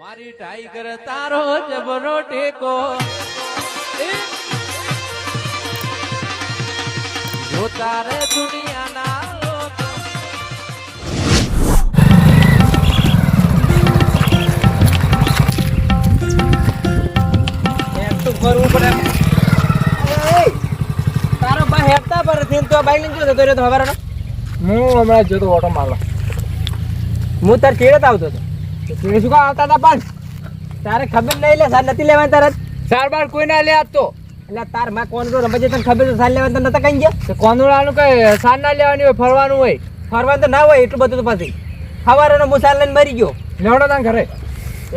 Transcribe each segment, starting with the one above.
મારી ટાઈગર તારો જબરો ટેકો! જો તારે દુનિયાના એમ પડે. તારો બા હેપતા પરથી તો બાઈક લઈને જતો રહ્યો તો હું હમણાં જોતો ઓટો મારલો હું તાર કેડે આવતો હતો. તે શું કામ આવતા હતા પણ? તારે ખબર નહીં લે સાર નથી લેવાની તારે સાર બાર કોઈ ના લે આપતો એટલે તારમાં કોણ રમે છે તને ખબર તો સાર લેવાની તને નતા કઈ ગયા? તે કોનુડાનું કઈ સાર ના લેવાની હોય ફરવાનું હોય? ફરવાનું તો ના હોય એટલું બધું તો પછી. હવારનો હું લઈને મરી ગયો. લેવડો તાન ઘરે.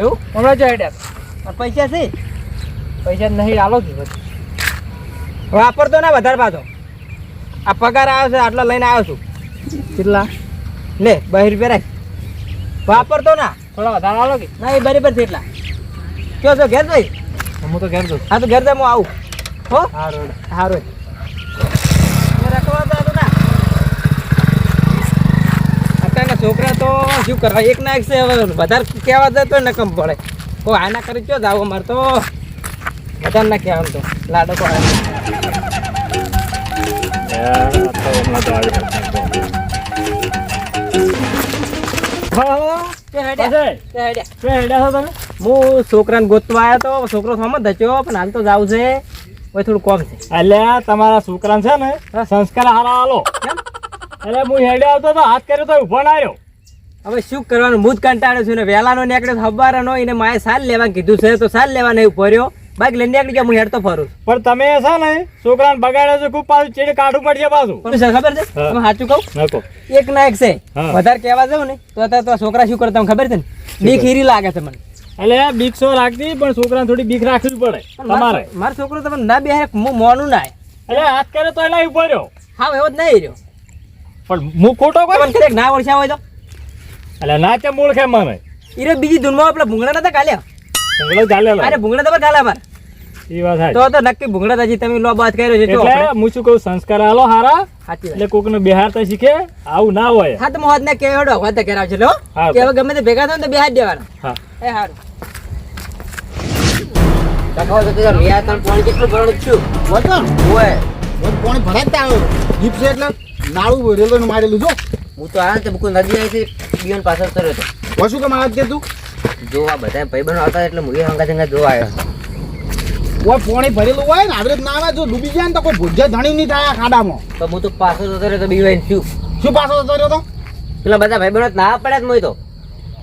એવું? હમણાં જો હેડ્યા પૈસા છે? પૈસા નહીં આલો જ વાપરતો ના વધારે પાછો. આ પગાર આવ્યો છે આટલો લઈને આવ્યો છું. કેટલા? લે બહાર રાખ. વાપરતો ના. થોડા વધારે આલો કે? ના એ બરાબર છે એટલા. કયો છો ઘેર જઈ? હું તો ઘેર જઉં. હા તો ઘેર જાય હું આવું. હો? હા રોડ છોકરા તો શું કરવા એક ના એક છે હવે. વધારે કહેવા જાય તો નકમ પડે. કો આના કરી ક્યો જાવ અમારે તો? વધારે ના કહેવાનું તો. લાડો કો હું. છોકરાને ગોતવા આવ્યો તો છોકરો થવામાં ધચ્યો પણ હાલ તો જાવ છે. હવે થોડું કોમ છે. એટલે તમારા છોકરા છે ને સંસ્કાર હારા આલો. કેમ? એટલે હું હેડે આવતો તો હાથ કર્યો તો ઊભો ના રહ્યો. હવે શું કરવાનું? હું જ કંટાળ્યો છું ને વહેલાનો નીકળે નો એને માએ સાલ લેવા કીધું છે તો સાલ લેવા નહીં ભર્યો બાઈક લઈને નીકળી ગયા હું હેડતો ફરું. પણ તમે છે ને છોકરાને બગાડ્યો છે ખૂબ પાછું ચેડે કાઢવું પડશે પાછું. પણ ખબર છે? તમે સાચું કહું? એક ના એક છે. વધારે કહેવા જાવ ને તો અત્યારે તો છોકરા શું કરતા ખબર છે ને? બીક હીરી લાગે છે મને. એટલે બીક સો રાખતી પણ છોકરાને થોડી બીક રાખવી પડે. તમારે. મારો- મારો છોકરો તમે ના બેહે હું મોનું ના એટલે હાથ કરે તો એના ઊભો રહ્યો. હા એવો જ નહીં રહ્યો. પણ હું ખોટો કોઈ તમને ના ઓળખ્યા હોય તો? એટલે ના તે મૂળ કે મને? એ રે બીજી ધૂનમાં આપણે ભૂંગળા નતા કાલ્યા ઉંગળો ચાલે અરે ભૂંગળા તો કાલે અમાર એ વાત તો તો નક્કી ભૂંગળા તો તમે લો બાત કર્યો છે જો એટલે હું શું કહું સંસ્કાર આલો હારા એટલે એટલે કોકને બિહારતા શીખે આવું ના હોય. હાથ તો ને કેવડો હોત કરાવ છે લો. કે હવે ગમે તે ભેગા થાય તો બે હાથ દેવાના. હા. એ હારું. કાકા તો તે મિયા તન પાણી કેટલું ભરણું છું વચન ઓય વચ પાણી ભરાય જ જીપ છે એટલે નાળું રેલવે નું મારેલું જો. હું તો આ ને બકુ નદી આવી પાછળ તર્યો હતો. વસુ કે મારા કે તું? જો આ બધા ભાઈબંધો આવતા એટલે હું એ હંગા હંગા જોવા આવ્યો. ઓય પાણી ભરેલું હોય ને આવી ના આવે. જો ડૂબી જાય ને તો કોઈ ભૂજે ધણી નહીં થાય આ ખાડામાં. તો હું તો પાછો જતો રહ્યો તો બીવાઈ શું? શું પાછો જતો રહ્યો તો? પેલા બધા ભાઈબંધો ના પડ્યા જ તો.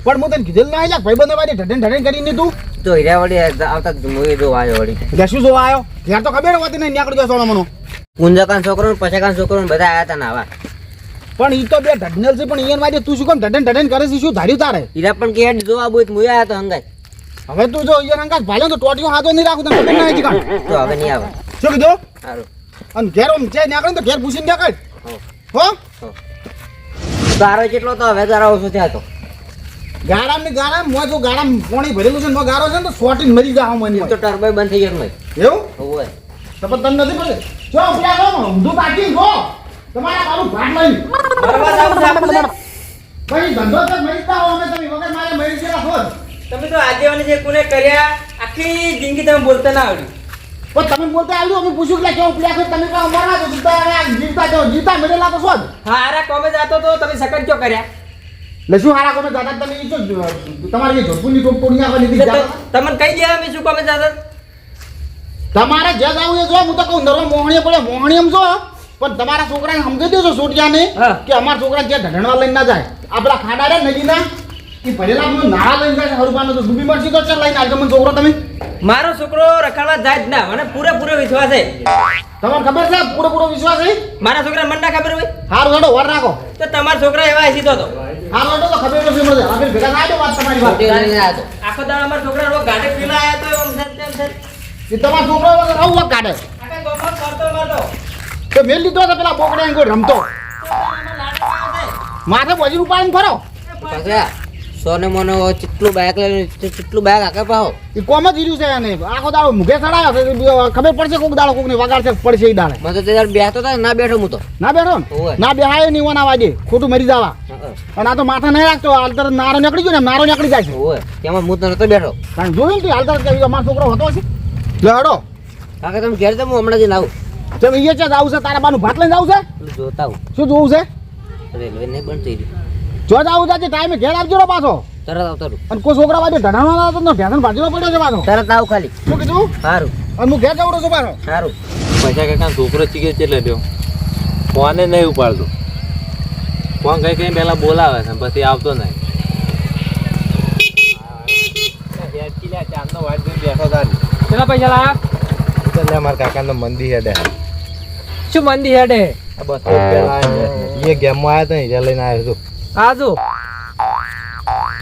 પણ હું તને કીધેલું ના આવ્યા ભાઈ બંધ વાળી ઢઢન કરી કરીને તું તો હીરા વળી આવતા જ જો આવ્યો વળી. એટલે શું જોવા આવ્યો? ત્યાં તો ખબર હોતી નહીં નીકળી જશો મનો કુંજકાન છોકરો પછાકાન છોકરો બધા આવ્યા હતા નાવા. પણ ઈ તો બે ઢઢનેલ છે પણ ઈયન વાળી તું શું કેમ ઢઢન ઢઢન કરે છે શું ધાર્યું તારે? હીરા પણ કે જોવા બોય મુયા આવ્યા તો હંગાય. હવે તું જો યાર અંકાશ ભાલે તો ટોટીઓ હાથો નહીં રાખું તને ના આવી કાં તો હવે નહીં આવે. શું કીધું? સારું. અને ઘેર ઓમ જે નીકળે તો ઘેર પૂછીને નીકળ હો. હો? ગારો કેટલો તો હવે ગારો ઓછો થયા તો. ગારામની ગારામ મો જો ગારામ પોણી ભરેલું છે ને ગારો છે ને તો સોટી મરી જાવ મને તો ટર્બો બંધ થઈ ગયો મય એવું? હોય. તો પણ તને નથી પડે જો પેલા જો ઊંધું પાકી ગો તમારા મારું ભાગ લઈ મરવા જાવ આપણે? ધંધો તો મરીતા હો અમે તમે વગર મારે ગયેલા છો જ. તમે તો આગેવાની જે કોને કર્યા આખી જિંદગી તમે બોલતા ના આવડ્યું પણ તમે બોલતા આવ્યું અમે પૂછ્યું કે કેવું પ્લેયર છો? તમે કહો મરવા તો જીતા આ જીવતા જીતા મેળેલા તો છો હા હારા કોમે જાતો તો તમે સકટ ક્યો કર્યા? એટલે શું હારા કોમે જાતા? તમે ઈ જો જ, તમારી જે ઝોપુની ટોપ તોડી નાખવા લીધી? તો તમને કઈ દેવા અમે શું કોમે જાતા? તમારે જે જાવું એ જો હું તો કહું નરો મોહણીએ પડે મોહણીએમ જો પણ તમારા છોકરાને સમજી દેજો સોટિયાને. કે અમારા છોકરા જે ઢઢણવા લઈને ના જાય. આપણા ખાડા રે નદીના. એ ભરેલા બધું નાળા લઈને જાય હરુબાનો તો ડૂબી મળશે તો ચાલ લઈને આવજો મને છોકરો તમે. મારો છોકરો રખડવા જાય જ ના મને પૂરેપૂરો વિશ્વાસ છે. તમારે ખબર છે પૂરેપૂરો વિશ્વાસ છે? મારા છોકરા મને ના ખબર હોય? હારું હેડો વર રાખો. તો તમારા છોકરા એવા સીધો તો હારું હેડો તો ખબર નથી મળે હવે ભેગા થાય વાત તમારી વાત. આખો દાડો અમારા છોકરા રોજ ગાડે પીલા આયા તો એમ છે તેમ છે. એ તમારા છોકરો આવું તો મેલ લીધો તો પેલા બોકડા રમતો. માથે બજી ઉપાડીને ફરો. સોને મને ચેટલું બાઇક લઈને ચેટલું બાયક આકે પાહો. એ કોમ જ હીર્યું છે એને આખો દાડો મુખે ચડાયો છે. ખબર પડશે કોક દાડો કોક ને વગાડ છે પડશે એ દાડે. મને તો તે દાડે તા ના બેઠો હું તો. ના બેઠો ને? બેહાય નહીં ઓના વાજે ખોટું મરી જવા. અને આ તો માથા નહીં રાખતો. હાલ તરત નારો નીકળી ગયો ને નારો નીકળી જાય છે. ઓય તેમાં હું તો નતો બેઠો. કારણ જોયું ને તે હાલ તરત કે મારો છોકરો હતો છે લે હડો. કાકા તમે ઘેર જમો હમણાં જઈને આવું. તમે અહીંયા છે આવું છે તારા બાનું ભાત લઈને આવું છે? જોતા આવું. શું જોવું છે? રેલવે નહીં બંધ થઈ રહ્યું જો જ આવું છે ટાઈમે ઘેર આવજો પાછો. તરત આવતો અને કોઈ છોકરા બાજુ ઢઢાણો ના તો ઢેસણ ભાજીનો પડ્યો છે પાછો. તરત આવ ખાલી. શું કીધું? સારું અને હું ઘેર જવડો છું પાછો. સારું પૈસા કાકા છોકરો ચીકે ચેટલે લ્યો. ફોને નહીં ઉપાડતો. ફોન કઈ કઈ પેલા બોલાવે છે પછી આવતો નહીં. કેટલા પૈસા લાયા? મારા કાકાનો મંદી હેડે. શું મંદી હેડે? આ બસ પેલા એ ગેમમાં આવ્યા હતા ને લઈને આવ્યો છું. આ જો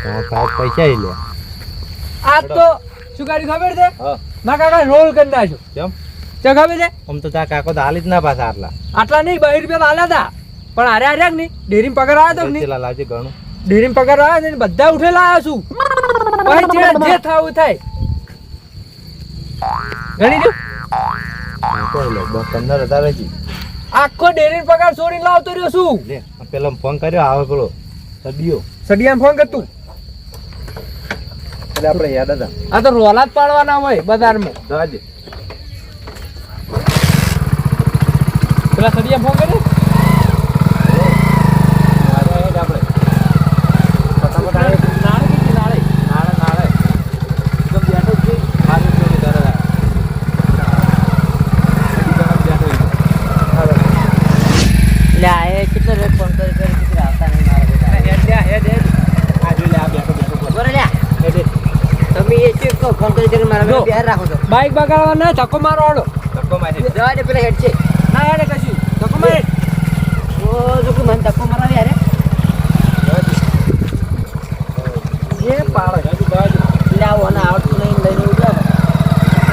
એમાં સાહેબ પૈસા લે. આ તો શું ગાડી ખબર છે? ના કાકા રોલ કરી નાખ્યો કેમ? તે ખબર છે? આમ તો તારા કાકો તો હાલી જ ના પાછા આટલા. આટલા નહીં બહી રૂપિયા હાલ્યા હતા. પણ હારે હાર્યા નહીં? ડેરી પગાર આવ્યો તો નહીં? લાવજે ઘણું. ડેરી પગાર આવ્યો ને બધા ઉઠેલા આવ્યા છું. પછી જે જે થાવું થાય. ગણી દો પંદર હજાર જ ઈ. આખો ડેરી પગાર છોડીને લાવતો રહ્યો છું. લે પેલો ફોન કર્યો આવે પેલો સડિયો. સડિયાને ફોન કરતું એટલે આપણે યાદ હતા. આ તો રોલા જ પાડવાના હોય બજારમાં. દાજે પેલા સડિયા ફોન કરે આપણે નાળે કીધી નાળે નાળે નાળે એકદમ બેઠો જ છે હારી જોડે ઘરે આવે. એટલે આ એ કેટલો રેટ ફોન કરી કરી કેટલા આવતા નહીં મારા બેટા હેડ લે હેડ હેડ આ જોઈ લે આ બેઠો બેઠો બરોબર લ્યા તમે એ શું કહો ફોન કરી કરી મારા જો. બેટા બહાર રાખો છો. બાઈક બગાડવા ના ધક્કો મારો આડો ધક્કો મારી. જવા દે પેલા હેડ છે. ના હેડે કશું. ધક્કો મારે. ઓ જો કે મને ધક્કો મારાવી યાર એ પાડે. બાજુ લાવો ના આવતું નહીં લઈને રહો.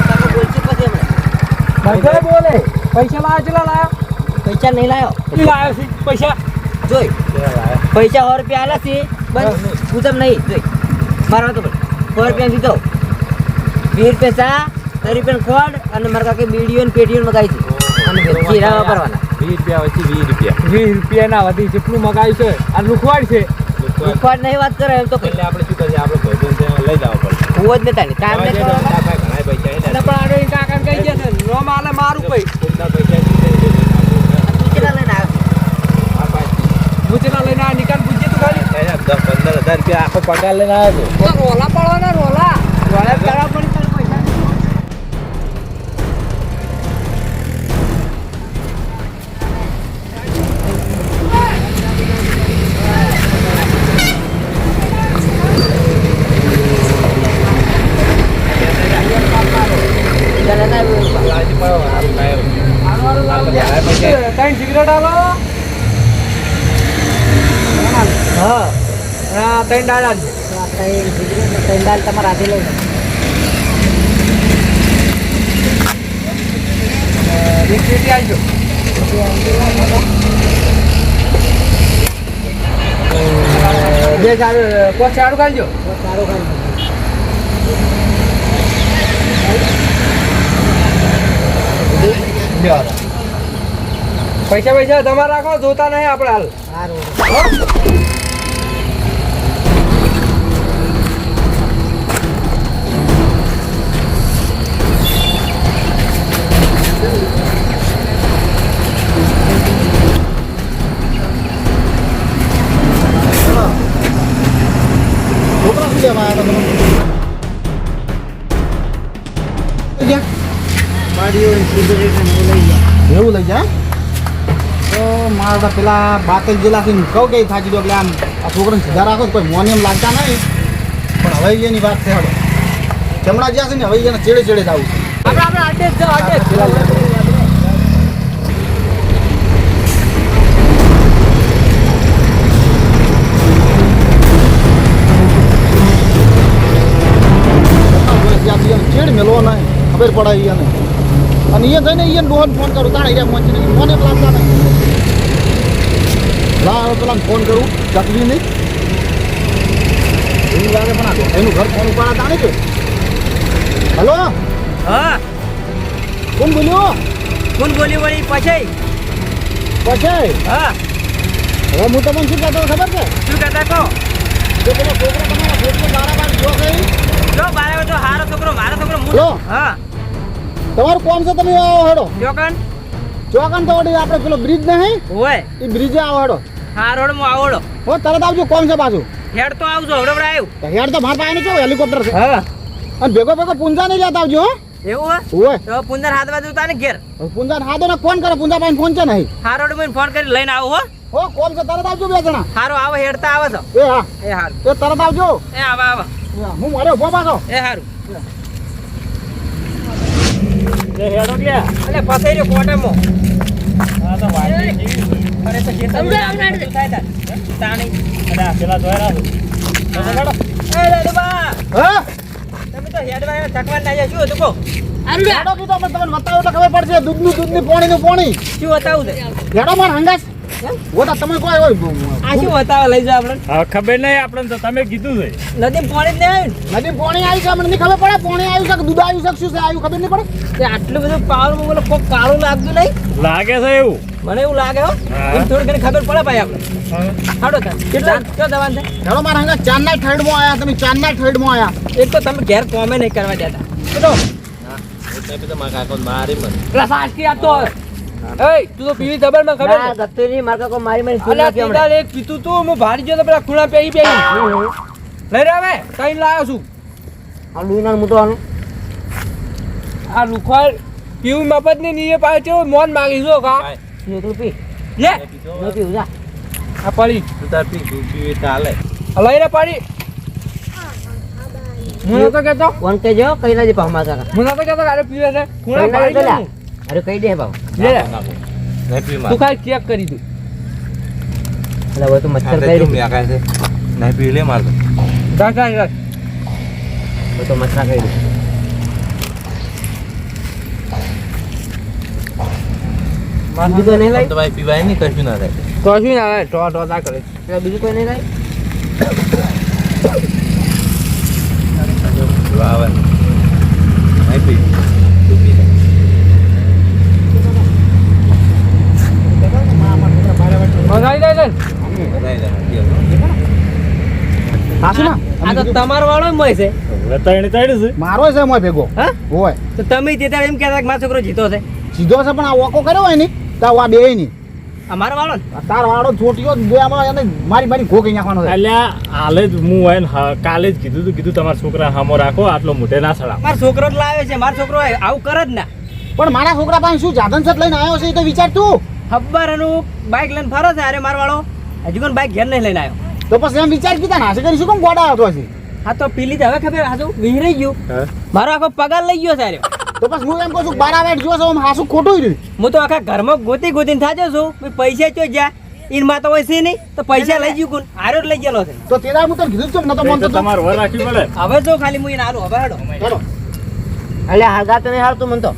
તમે બોલશો પછી હમણાં બધા બોલે. પૈસા લાવ્યા ચેલા લાવ્યા પૈસા નહીં લાયો. ઈ લાવ્યો છે પૈસા? જોઈ. પૈસા સો રૂપિયા આલા છે બસ. પૂછમ નહીં જોઈ. મારા તો બોલ. સો રૂપિયા દીધો. વીસ પૈસા તરી પણ ખોડ અને મારા કાકે બીડીઓ ને પેટીઓ મગાવી છે. અને જીરા વાપરવાના. વીસ રૂપિયા વચ્ચે વીસ રૂપિયા. વીસ રૂપિયા ના વધી જેટલું મગાવ્યું છે આ લુખવાડ છે. લુખવાડ. નહીં વાત કરે એમ તો એટલે આપણે શું કરીએ? આપણે ભાઈબંધ છે લઈ જવા પડે. હું જ નતા કામ નહીં કરવાના. ઘણા પૈસા એટલે પણ આડો કાકા કહી ગયા છે નો માલે મારું પૈ પૈસા. કેટલા લઈને આવ્યો લઈને આ નિકાલ તું ખાલી. દસ પંદર હજાર રૂપિયા આખો પગાર લઈને આવ્યો રોલા પડવાના રોલા. રોલા ત્રણ દાળ આજ ત્રણ દાળ તમારે આજે લઈ એક પેટી આવજો બે ચાર પોચ ચારું કાઢજો સારું કામ પૈસા પૈસા તમારે રાખો જોતા નહીં આપણે હાલ. સારું. મારા તો પેલા બાતલ જિલ્લાથી કહું કે થાકી દો એટલે આમ આ છોકરાને સીધા રાખો તો કોઈ મોને એમ લાગતા નહીં. પણ હવે એની વાત છે હવે. જમણા જ્યાં છે ને હવે એને ચેડે ચેડે જ આવું છે. આપણે આપણે જ જાઓ આડે જ ત્યાંથી એને ચેડ મેળવો નહીં ખબર પડે એને. અને એ જઈને એને ડોહન ફોન કરું તાણે પહોંચીને ફોન એમ લાગતા નહીં. લા હવે પેલા ફોન કરું ચકલી નહીં. ઈ લાગે પણ એનું ઘર કોણ ઉપાડા તાણે કે? હલો? હા. કોણ બોલ્યો? કોણ બોલ્યું વળી? પછી પછી હા. હવે હું તમને શું કહેતો ખબર છે? શું કહેતા કહો કે પેલો છોકરો તમારા ફેસબુક બારા બાર જો ગઈ જો બારે તો હારો છોકરો મારો છોકરો હું જો. હા. તમારું કોમ છે તમે આવો હેડો. જોકન ચોકન તો આપણે પેલો બ્રિજ નહીં? હોય. એ બ્રિજે આવો હેડો. હા રોડ આવડો. હો તરત આવજો કોમ છે પાછું. હેડ તો આવજો હડવડા આવ્યો હેડ તો મારા પાસે કેવું હેલિકોપ્ટર છે? હા. અને ભેગો ભેગો પુંજા નહીં લેતા આવજો હો. એવું હે ઓય તો પુંદર હાથ બાજુ તાને ઘેર. પુંજા હાથો ને ફોન કરો પુંજા પાસે ફોન છે નહીં હા રોડમાં ફોન કરી લઈને આવો હો. હો કોમ છે તરત આવજો બે જણા. હારો આવો હેડતા આવે છો એ હા. એ હારું. એ તરત આવજો. એ આવા આવા. હું મારે ઊભો પાછો. એ હારું. હેડો કે એટલે ફસાઈ રહ્યો કોટામાં તો. અરે તો ખેતરમાં બધું થાય તાર. તાણી. આ પેલા. તો તો હેડો. એ લાલુબા, હા તમે તો હેડવા આવ્યા, થકવાન ના આવ્યા. શું હતું કહો? હેડો કીધું તમને બતાવો એટલે ખબર પડશે દૂધનું દૂધની પોણીનું પોણી શું બતાવું હેડો માર હંગાસ ઓટા તમે કોઈ હોય? આ શું બતાવે લઈ જાઓ આપણે? હવે ખબર નહીં આપણે તો તમે કીધું છે. નદીમાં પાણી નહીં ને? નદી પોણી આવી છે નહીં ખબર પડે. પોણી આવ્યું છે કે દૂધ આવ્યું છે શું છે? આવ્યું ખબર નહીં પડે. તે આટલું બધું પાવર બોલો કોક કાળું લાગતું નહીં? લાગે છે એવું. મને એવું લાગે હો. થોડી ઘણી ખબર પડે ભાઈ આપણે. હાડો તાર. કેટલા? કેટલા દવાન છે? હેડો માર ચાંદના ઠેડમાં આયા તમે ચાંદના ઠેડમાં આયા. એક તો તમે ઘેર કોમે નહીં કરવા દેતા. એટલે પછી મારા કાકો મારી મને પેલા સાસકી આપતો હોય. એય, તું તો પીવી ખબરમાં ખબર ના? ગત્તુ નહીં, મારા કાકો મારી મારી ફૂલ નાખી હમણાં. એક પીતું તું હું ભારી ગયો તો પેલા ખૂણા પેહી પેહી લઈ રાવે કઈ લાયો છું. આ લુઈના તો આનું. આ લુખવાડ પીવું મફતની નીએ પાછો છે મોન માંગી જો કા? કાંઈ. તું પી લે! જો પીવું જા. આ પડી. તું તાર પી તું પીવે ચાલે લઈ રે પડી. હું તો કેતો વંતે જો કઈ ના પાછું મારા કાકા હું નતો કેતો કે અરે પીવે છે. ખૂણા પાડી લા. અરે કઈ દે બાબુ. લે. તું ખાલી ચેક કરી દઉં એટલે હવે તો મચ્છર કરી છે? નહીં પી લે માર તો. રાખ રાખ રાખ હવે તો મચ્છર કરી દે બીજું કોઈ નહીં લાય? લાઈ તો ભાઈ પીવાય નહીં કશું ના થાય. તો શું ના ટો ટો ના કરે. બીજું કોઈ નહીં લાય? આવે નહીં પી તું પી લે. મગાઈ દે છે બધાય લે, પી લે. હાસુ ના આ તો તમારો વાળો છે. તૈણી તૈણી છે. મારો છે મોય ભેગો. હા? હોય. તો તમે તે એમ કહેતા કે મારો છોકરો જીતો છે. સીધો છે પણ આ ઓકો કર્યો હોય ને તો આ બે નહીં અમારો વાળો ને? તાર વાળો છોટીયો બે આમાં એને મારી મારી ઘોકી નાખવાનો છે. અલ્યા હાલે જ હું એને કાલે જ કીધું તું કીધું તમારા છોકરા હામો રાખો આટલો મોઢે ના સડા મારો છોકરો જ લાવે છે મારો છોકરો આવું કરે જ ના. પણ મારા છોકરા પાસે શું જાદન સત લઈને આવ્યો છે એ તો વિચાર તું. ખબર એનું બાઇક લઈને ફરો છે અરે મારો વાળો. હજુ પણ બાઇક ઘેર નહીં લઈને આવ્યો. તો પછી એમ વિચાર કીધા ને હાસે કરી શું કેમ ગોડા હતો છે હા તો પીલી તો હવે ખબર હાજુ વિહરાઈ ગયું? મારો આખો પગાર લઈ ગયો છે તો પછી હું એમ કહું છું બારા વેટ જોશો આમ હાસું ખોટું રહ્યું. હું તો આખા ઘરમાં ગોતી ગોતીને થાજો છું પૈસા ચો જ્યાં ઈનમાં તો હોય છે નહીં તો પૈસા લઈ ગયું કોણ? આરો લઈ ગયેલો છે. તો તેના હું તને કીધું છું ને, નતો તો તું. તમારે વર રાખી પડે. હવે જો ખાલી હું એને આરો હવે હેડો ચલો. અલ્યા હાલગા તને હારતું મન તો.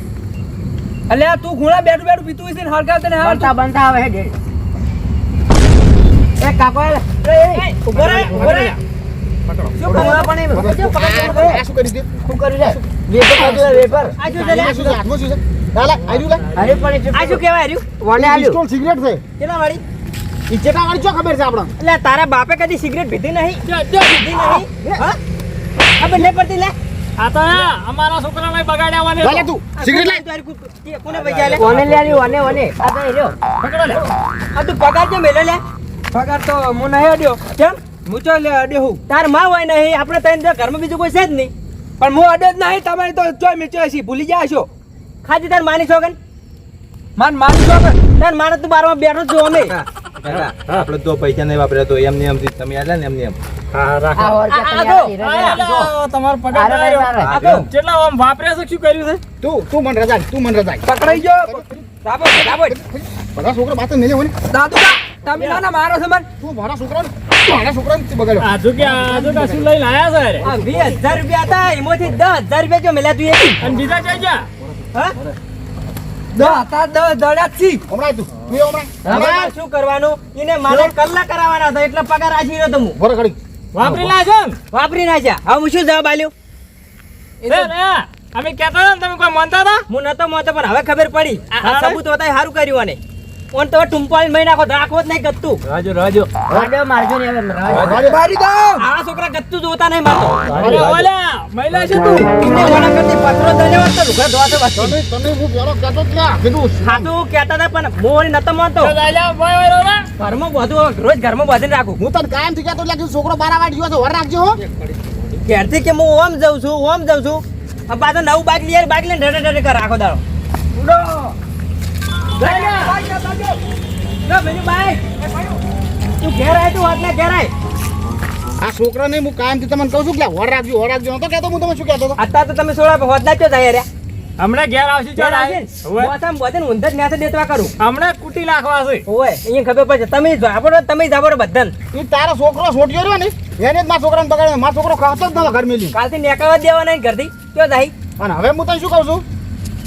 અલ્યા તું ખૂણા બેઠું બેઠું પીતું હશે ને હળગાવ તને હાલ બનતા બનતા હે હેડ એ કાકો એ એ ઊભો રહે ઊભો રહે શું કરવા પણ શું પકડ શું કરી દે શું કર્યું રે વેપર કાઢ્યું વેપર આ લે? આ હાથમાં શું છે હાલે, આર્યું લે. અરે પણ એ આ શું વને આલ્યું પિસ્તોલ સિગરેટ છે કેટલા વાળી ઈ વાળી ચો ખબર છે આપણને એટલે તારા બાપે કદી સિગરેટ પીધી નહીં પીધી નહીં હા આ બંને પડતી લે આ તો અમારા છોકરાને બગાડ્યા લે તું સિગરેટ કોને પૈસા લે ઓને લે ઓને ઓને આ તો એ પકડો લે આ તું પગાર જે મેલે લે પગાર તો હું નહીં અડ્યો કેમ? હું ચો લે અડ્યો હું. તારમાં હોય નહીં આપણે તને જો ઘરમાં બીજું કોઈ છે જ નહીં. પણ હું અડ્યો જ નહીં તમારી તો ચોય મેચો હશી ભૂલી ગયા છો. ખાજી તાર માની છોકન માન માની છો તાર મારે તું બારમાં બેઠો છો અમે આપણે તો પૈસા નહીં વાપર્યા તો એમને એમથી તમે આલે ને એમને એમ. હા રાખો. આ આ તમારો પગાર આરે, આવ્યો. આરે, આ આરે. જો. કેટલા આમ વાપર્યા છે શું કર્યું તું તું મને તું મને રજા પકડાઈ ગયો. દાબો દાબો બધા છોકરા બાત મેલે દાદુ તમે ના ના મારો છે મન તું મારા છોકરાને મારા છોકરાને બગાડ્યો. આજુ કે આજુ કે શું લઈને આયા છે અરે? આ વીસ રૂપિયા હતા એમાંથી દસ રૂપિયા જો મેલ્યા તું એક અને બીજા જઈ ગયા? હા? દા તા દ દડ્યા છી હમણાં તું તું હમણાં હવે મારે શું કરવાનું? એને મારે કલાક કરાવવાના હતા એટલે પગાર આજે રહ્યો તો હું. વાપરી લાજો ને વાપરી નાખ્યા હવે હું શું જવાબ આલ્યો? અમે કહેતા હતા તમે કોઈ માનતા હતા? હું નતો મોતો પણ હવે ખબર પડી. આ- સબૂત સારું કર્યું આને. ઓન તો ટુંપાળી મહી નાખો રાખવો જ નહીં ગત્તું. રાજો રાજો. રાડો મારજો ને હવે રાજો. મારી દો આ છોકરા ગત્તું જોતા નહીં મારતો અરે ઓલા મહિલા છે તું. એમને ઓલા કરતી પથરો ધન્યવાદ તો લુગડા ધોવા તો. તમે તમે હું પેલો કહેતો જ ના. કીધું સાચું કહેતા હતા પણ વળી નતો માનતો. તો દાલ્યા ભાઈ ભાઈ રોલા. ઘરમાં બધું રોજ ઘરમાં બાંધીને રાખું. હું તને કાયમથી કહેતો લાગ્યું છોકરો બારા વાટ ગયો છે વર રાખજો હો. ઘેરથી કે હું ઓમ જાઉં છું ઓમ જાઉં છું. આ પાછો નવું બાઇક લઈ બાઇક લઈને ઢડે ઢડે કર રાખો દાડો. બાઈક. તું ઘેર આય તું હોટલે ઘેર આય આ છોકરાને હું કાયમથી તમને કહું છું કે વર રાખજો વર રાખજો. નતો કહેતો હું તમે શું કહેતો હતો? અત્યારે તો તમે સોળા હોટલા ચો થાય રે હમણાં ઘેર આવશે ઘેર ચાલ આવશે? ને? બધે ઊંધ જ ન્યાસે દેતવા કરું. હમણાં કુટી નાખવા છે. ઓય અહીંયા ખબર પડશે. તમે જાબડો તમે જાબડો બધાને. તું તારો છોકરો છોડ્યો રહ્યો ને એને જ મારા છોકરાને બગાડે મારો છોકરો ખાતો જ નતો ઘર મેલી કાલથી નેકાવા જ દેવા નહીં ઘરથી. ક્યો જાય અને હવે હું તને શું કહું છું?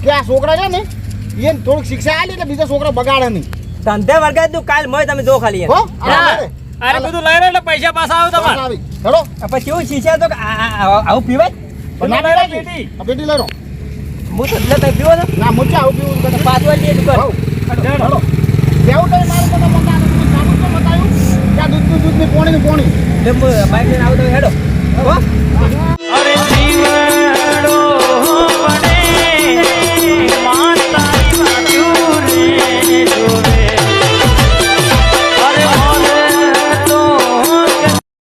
કે આ છોકરા છે ને એને થોડીક શિક્ષા આલી એટલે બીજા છોકરા બગાડે નહીં. ધંધે વર્ગા તું કાલ મય તમે જો ખાલી હો. અરે બધું લઈ લે એટલે પૈસા પાછા આવે તમારે. ચલો પછી કેવું શીશા તો આવું પીવાય? પણ ના પીવાય પેટી. પેટી લઈ લો. હું તો એટલે તમે પીવો ના. મુચ્ચે આવું પીવું? તો પાછું કર. હઉ. હેલો. જેવું તો મારું તો બતાવ્યું કે આ દૂધનું દૂધની પોણીની પોણી? એટલે હું બાઈક લઈને આવું તો હેડો. હો? હા,